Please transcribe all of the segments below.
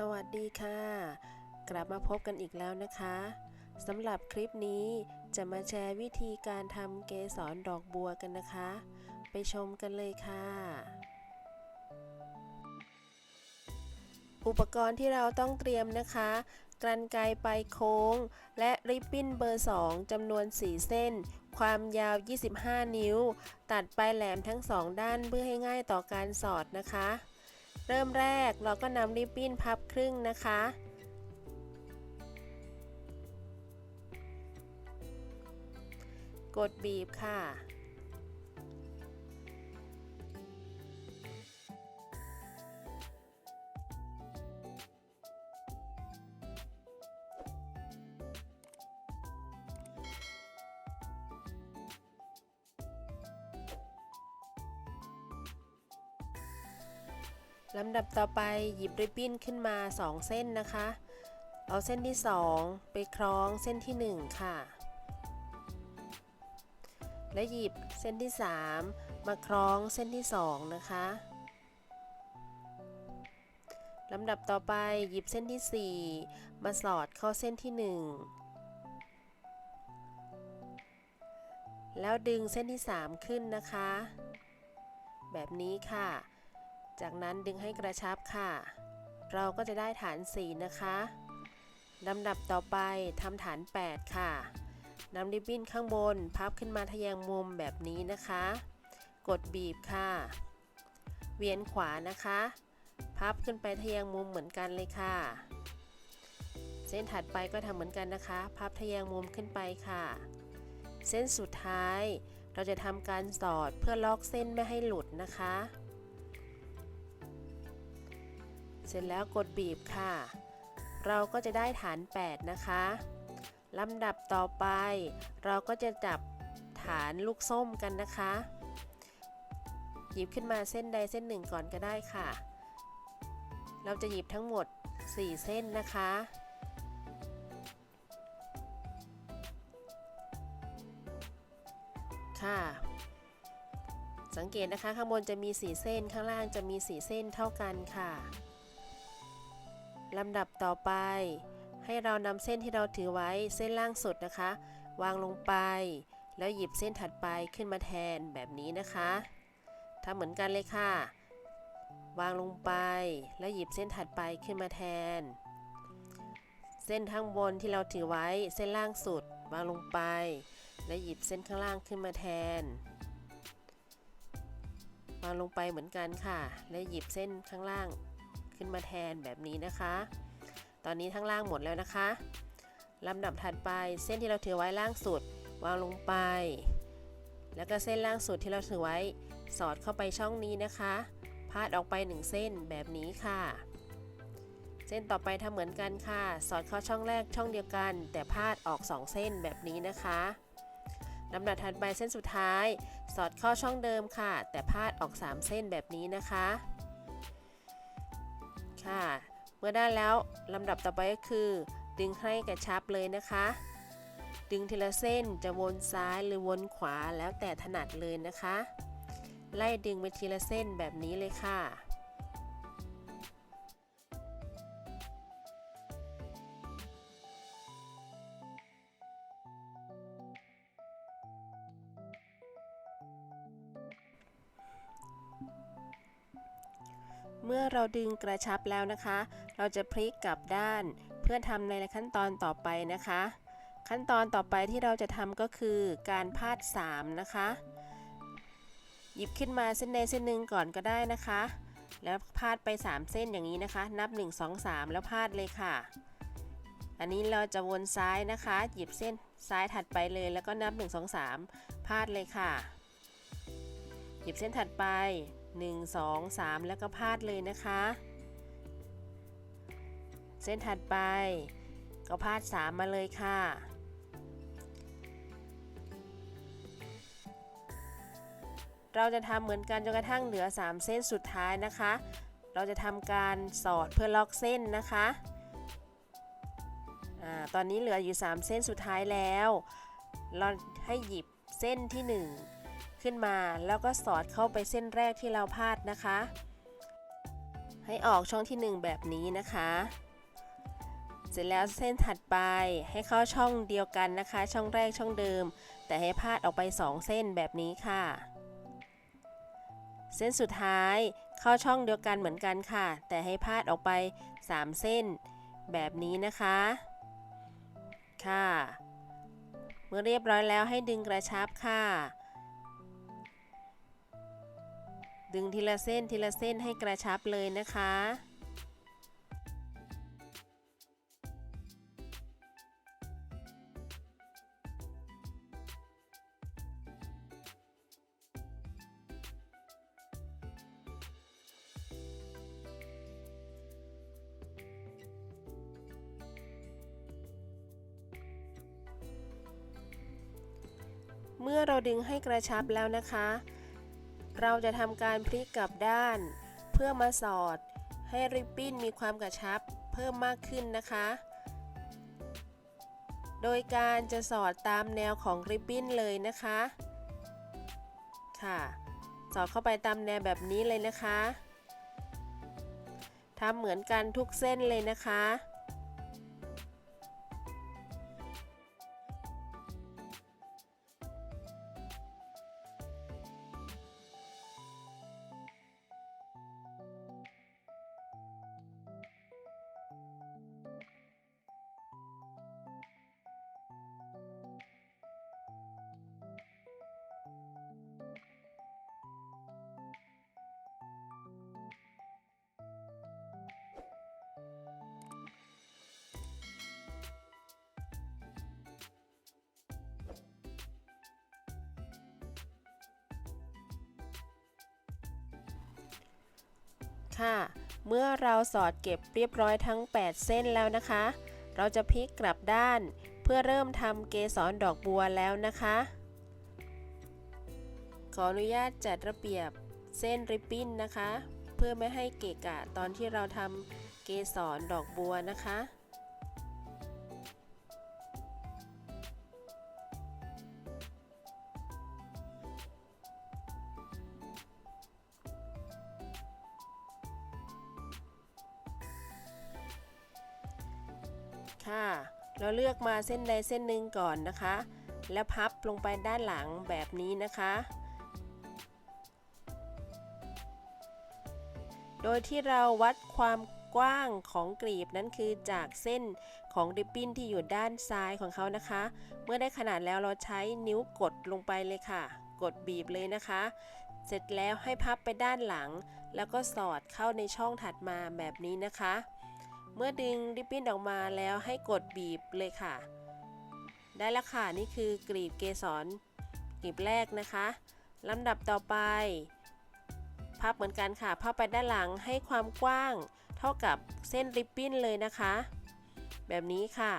สวัสดีค่ะ กลับมาพบกันอีกแล้วนะคะสำหรับคลิปนี้จะมาแชร์วิธีการทำเกสรดอกบัวกันนะคะ ไปชมกันเลยค่ะ อุปกรณ์ที่เราต้องเตรียมนะคะ กรรไกรไปโค้ง และริบบิ้นเบอร์ 2จำนวน 4 เส้น ความยาว 25 นิ้ว ตัดปลายแหลมทั้งสองด้านเพื่อให้ง่ายต่อการสอดนะคะ เริ่มแรกเราก็นำริบบิ้นพับครึ่งนะคะ กดบีบค่ะ ลำดับต่อไปหยิบริบบิ้นขึ้นมา 2 เส้นนะคะ เอาเส้นที่ 2 ไปคล้องเส้นที่ 1 ค่ะ และหยิบเส้นที่ 3 มาคล้องเส้นที่ 2 นะคะลำดับต่อไปหยิบเส้นที่ 4 มาสอดเข้าเส้นที่ 1 แล้วดึงเส้นที่ 3 ขึ้นนะคะ แบบนี้ค่ะ จากนั้นดึงให้กระชับค่ะ เราก็จะได้ฐาน 4 นะคะลำดับต่อไปทำฐาน 8 ค่ะนำริบบิ้นข้างบน พับขึ้นมาทะแยงมุมแบบนี้นะคะ กดบีบค่ะ เวียนขวานะคะ พับขึ้นไปทะแยงมุมเหมือนกันเลยค่ะ เส้นถัดไปก็ทำเหมือนกันนะคะ พับทะแยงมุมขึ้นไปค่ะ เส้นสุดท้าย เราจะทำการสอดเพื่อล็อกเส้นไม่ให้หลุดนะคะ เสร็จแล้วกดบีบค่ะ เราก็จะได้ฐาน 8 นะคะลำดับต่อไป เราก็จะจับฐานลูกส้มกันนะคะ หยิบขึ้นมาเส้นใดเส้นหนึ่งก่อนก็ได้ค่ะ เราจะหยิบทั้งหมด 4 เส้นนะคะค่ะสังเกตนะคะข้างบนจะมี 4 เส้นข้างล่างจะมี 4 เส้นเท่ากันค่ะ ลำดับต่อไป ให้เรานำเส้นที่เราถือไว้เส้นล่างสุดนะคะ วางลงไป แล้วหยิบเส้นถัดไปขึ้นมาแทนแบบนี้นะคะทำเหมือนกันเลยค่ะ วางลงไป แล้วหยิบเส้นถัดไปขึ้นมาแทน เส้นข้างบนที่เราถือไว้เส้นล่างสุด วางลงไป แล้วหยิบเส้นข้างล่างขึ้นมาแทนวางลงไปเหมือนกันค่ะ และหยิบเส้นข้างล่าง ขึ้นมาแทนแบบนี้นะคะ ตอนนี้ทั้งล่างหมดแล้วนะคะลำดับถัดไปเส้นที่เราถือไว้ล่างสุดวางลงไป แล้วก็เส้นล่างสุดที่เราถือไว้สอดเข้าไปช่องนี้นะคะ พาดออกไป 1 เส้นแบบนี้ค่ะ เส้นต่อไปทำเหมือนกันค่ะ สอดเข้าช่องแรกช่องเดียวกัน แต่พาดออก 2 เส้นแบบนี้นะคะลำดับถัดไปเส้นสุดท้าย สอดเข้าช่องเดิมค่ะ แต่พาดออก 3 เส้นแบบนี้นะคะ ค่ะ เมื่อได้แล้วลำดับต่อไปก็คือ ดึงให้กระชับเลยนะคะ ดึงทีละเส้นจะวนซ้ายหรือวนขวาแล้วแต่ถนัดเลยนะคะ ไล่ดึงไปทีละเส้นแบบนี้เลยค่ะ เราดึงกระชับแล้วนะคะ เราจะพลิกกลับด้านเพื่อทำในขั้นตอนต่อไปนะคะ ขั้นตอนต่อไปที่เราจะทำก็คือการพาด 3 นะคะ หยิบขึ้นมาเส้นใดเส้นหนึ่งก่อนก็ได้นะคะ แล้วพาดไป 3 เส้นอย่างนี้นะคะ นับ 1 2 3 แล้วพาดเลยค่ะ อันนี้เราจะวนซ้ายนะคะ หยิบเส้นซ้ายถัดไปเลยแล้วก็นับ 1 2 3 พาดเลยค่ะ หยิบเส้นถัดไป 1 2 3 แล้วก็พาดเลยนะคะ เส้นถัดไปก็พาด 3 มาเลยค่ะ เราจะทำเหมือนกันจนกระทั่งเหลือ 3 เส้นสุดท้ายนะคะ เราจะทำการสอดเพื่อล็อกเส้นนะคะอตอนนี้เหลืออยู่ 3 เส้นสุดท้ายแล้ว เราให้หยิบเส้นที่ 1 ขึ้นมา แล้วก็สอดเข้าไปเส้นแรกที่เราพาดนะคะ ให้ออกช่องที่ 1 แบบนี้นะคะ เสร็จแล้วเส้นถัดไปให้เข้าช่องเดียวกันนะคะ ช่องแรกช่องเดิม แต่ให้พาดออกไป 2 เส้นแบบนี้ค่ะ เส้นสุดท้ายเข้าช่องเดียวกันเหมือนกันค่ะ แต่ให้พาดออกไป 3 เส้นแบบนี้นะคะ ค่ะ เมื่อเรียบร้อยแล้วให้ดึงกระชับค่ะ ดึงทีละเส้นทีละเส้นให้กระชับเลยนะคะ เมื่อเราดึงให้กระชับแล้วนะคะ เราจะทำการพลิกกลับด้าน เพื่อมาสอด ให้ริบบิ้นมีความกระชับเพิ่มมากขึ้นนะคะ โดยการจะสอดตามแนวของริบบิ้นเลยนะคะ ค่ะ สอดเข้าไปตามแนวแบบนี้เลยนะคะทำเหมือนกันทุกเส้นเลยนะคะ ค่ะ เมื่อเราสอดเก็บเรียบร้อยทั้ง 8 เส้นแล้วนะคะ เราจะพลิกกลับด้านเพื่อเริ่มทำเกสรดอกบัวแล้วนะคะ ขออนุญาตจัดระเบียบเส้นริบบิ้นนะคะ เพื่อไม่ให้เกะกะตอนที่เราทำเกสรดอกบัวนะคะ ค่ะ เราเลือกมาเส้นใดเส้นหนึ่งก่อนนะคะ แล้วพับลงไปด้านหลังแบบนี้นะคะ โดยที่เราวัดความกว้างของกลีบนั้นคือจากเส้นของริบบิ้นที่อยู่ด้านซ้ายของเขานะคะ เมื่อได้ขนาดแล้วเราใช้นิ้วกดลงไปเลยค่ะ กดบีบเลยนะคะ เสร็จแล้วให้พับไปด้านหลัง แล้วก็สอดเข้าในช่องถัดมาแบบนี้นะคะ เมื่อดึงริบบิ้นออกมาแล้วให้กดบีบเลยค่ะ ได้แล้วค่ะนี่คือกลีบเกสรกลีบแรกนะคะลำดับต่อไปพับเหมือนกันค่ะพับไปด้านหลังให้ความกว้าง เท่ากับเส้นริบบิ้นเลยนะคะ แบบนี้ค่ะ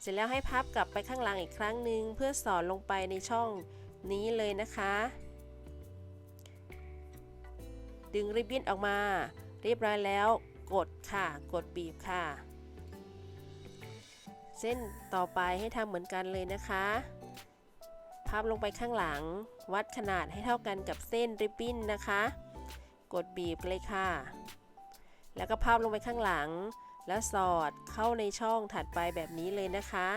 เสร็จแล้วให้พับกลับไปข้างหลังอีกครั้งหนึ่งเพื่อสอดลงไปในช่องนี้เลยนะคะ ดึงริบบิ้นออกมา เรียบร้อยแล้ว กดค่ะ กดบีบค่ะ เส้นต่อไปให้ทำเหมือนกันเลยนะคะพับลงไปข้างหลัง วัดขนาดให้เท่ากันกับเส้นริบบิ้นนะคะ กดบีบเลยค่ะ แล้วก็พับลงไปข้างหลัง แล้วสอดเข้าในช่องถัดไปแบบนี้เลยนะคะ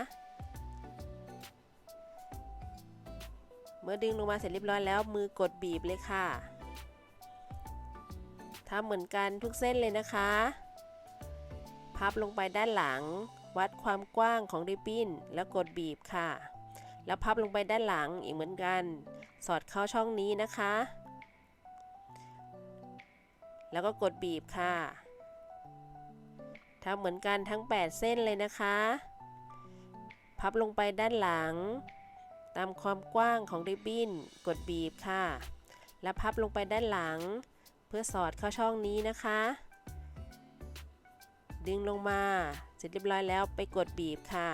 เมื่อดึงลงมาเสร็จเรียบร้อยแล้วมือกดบีบเลยค่ะ ทำเหมือนกันทุกเส้นเลยนะคะ พับลงไปด้านหลัง วัดความกว้างของริบบิ้น แล้วกดบีบค่ะ แล้วพับลงไปด้านหลังอีกเหมือนกัน สอดเข้าช่องนี้นะคะ แล้วก็กดบีบค่ะทำเหมือนกันทั้ง 8 เส้นเลยนะคะ พับลงไปด้านหลัง ตามความกว้างของริบบิ้น กดบีบค่ะ แล้วพับลงไปด้านหลัง เพื่อสอดเข้าช่องนี้นะคะ ดึงลงมาเสร็จเรียบร้อยแล้วไปกดบีบค่ะ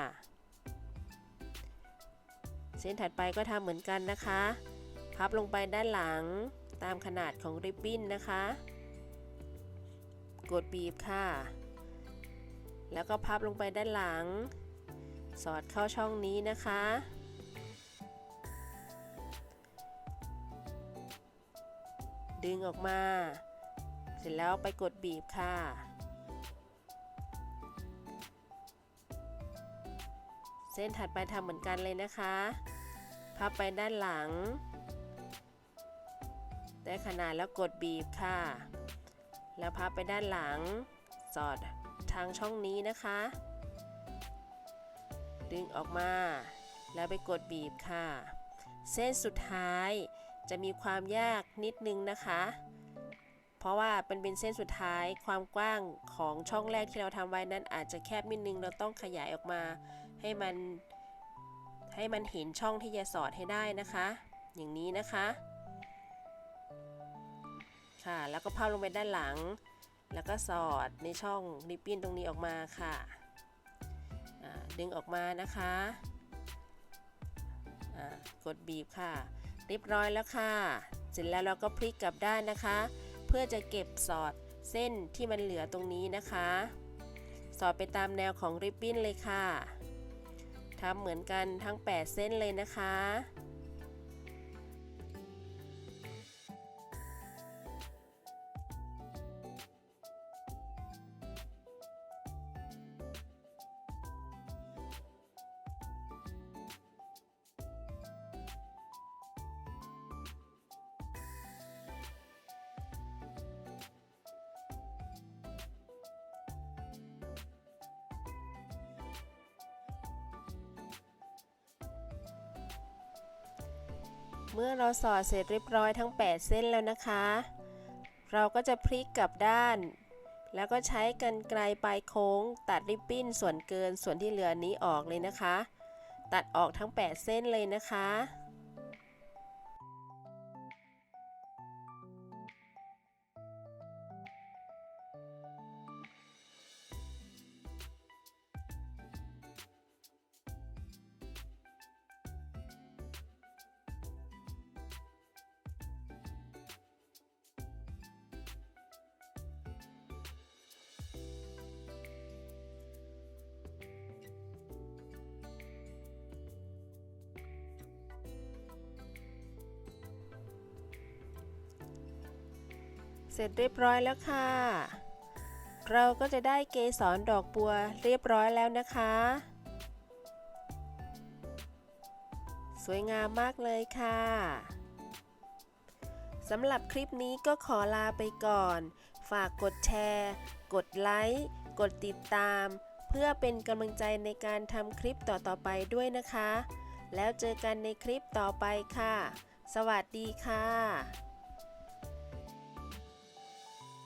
เส้นถัดไปก็ทำเหมือนกันนะคะ พับลงไปด้านหลังตามขนาดของริบบิ้นนะคะ กดบีบค่ะ แล้วก็พับลงไปด้านหลัง สอดเข้าช่องนี้นะคะ ดึงออกมา เสร็จแล้วไปกดบีบค่ะ เส้นถัดไปทำเหมือนกันเลยนะคะ พับไปด้านหลัง ได้ขนาดแล้วกดบีบค่ะ แล้วพับไปด้านหลัง สอดทางช่องนี้นะคะ ดึงออกมา แล้วไปกดบีบค่ะ เส้นสุดท้าย จะมีความยากนิดนึงนะคะ เพราะว่าเป็นเป็นเส้นสุดท้ายความกว้างของช่องแรกที่เราทำไว้นั้นอาจจะแคบนิดนึงเราต้องขยายออกมา ให้มันให้มันเห็นช่องที่จะสอดให้ได้นะคะ อย่างนี้นะคะค่ะแล้วก็พับลงไปด้านหลัง แล้วก็สอดในช่องริบบิ้นตรงนี้ออกมาค่ะดึงออกมานะคะ กดบีบค่ะ เรียบร้อยแล้วค่ะ เสร็จแล้วเราก็พลิกกลับด้านนะคะ เพื่อจะเก็บสอดเส้นที่มันเหลือตรงนี้นะคะ สอดไปตามแนวของริบบิ้นเลยค่ะทำเหมือนกันทั้ง 8 เส้นเลยนะคะ เมื่อเราสอดเสร็จเรียบร้อยทั้ง 8 เส้นแล้วนะคะ เราก็จะพลิกกลับด้าน แล้วก็ใช้กรรไกรปลายโค้ง ตัดริบบิ้นส่วนเกินส่วนที่เหลือนี้ออกเลยนะคะ ตัดออกทั้ง 8 เส้นเลยนะคะ เสร็จเรียบร้อยแล้วค่ะ เราก็จะได้เกสรดอกบัวเรียบร้อยแล้วนะคะ สวยงามมากเลยค่ะสำหรับคลิปนี้ก็ขอลาไปก่อน ฝากกดแชร์ กดไลค์ กดติดตาม เพื่อเป็นกำลังใจในการทำคลิปต่อๆไปด้วยนะคะ แล้วเจอกันในคลิปต่อไปค่ะ สวัสดีค่ะ